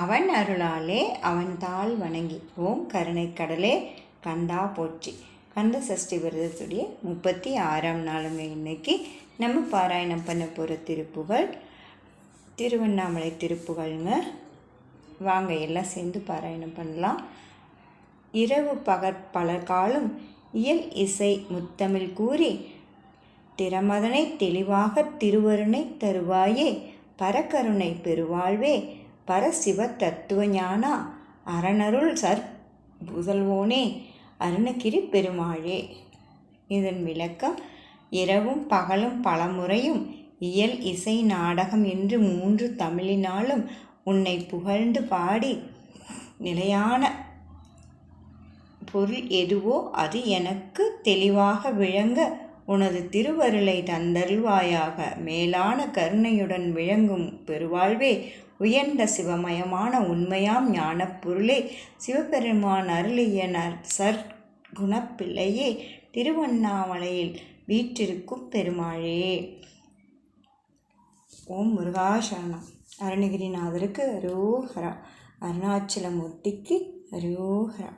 அவன் அருளாலே அவன் தாள் வணங்கி ஓம் கருணை கடலே கந்தா போற்றி. கந்த சஷ்டி விரதத்துடைய முப்பத்தி ஆறாம் நாளுங்க இன்னைக்கு. நம்ம பாராயணம் பண்ண போகிற திருப்புகள் திருவண்ணாமலை திருப்புகள்ங்க. வாங்க எல்லாம் சேர்ந்து பாராயணம் பண்ணலாம். இரவு பகற் பல காலம் இயல் இசை முத்தமிழ் கூறி திறமதனை தெளிவாக திருவருணை தருவாயே பரக்கருணை பெருவாழ்வே பரசிவ தத்துவ ஞானா அரணருள் சர் புதல்வோனே அருணகிரி பெருமாளே. இதன் விளக்கம் இரவும் பகலும் பலமுறையும் இயல் இசை நாடகம் என்று மூன்று தமிழினாலும் உன்னை புகழ்ந்து பாடி நிலையான பொருள் எதுவோ அது எனக்கு தெளிவாக விளங்க உனது திருவருளை தந்தருள்வாயாக. மேலான கருணையுடன் விளங்கும் பெருவாழ்வே உயர்ந்த சிவமயமான உண்மையாம் ஞானப் பொருளே சிவபெருமான் அருளிய சர் குணப்பிள்ளையே திருவண்ணாமலையில் வீற்றிருக்கும் பெருமாளே. ஓம் முருகாசரணம். அருணகிரிநாதருக்கு அரோஹரா அருணாச்சலமூர்த்திக்கு அரோஹரா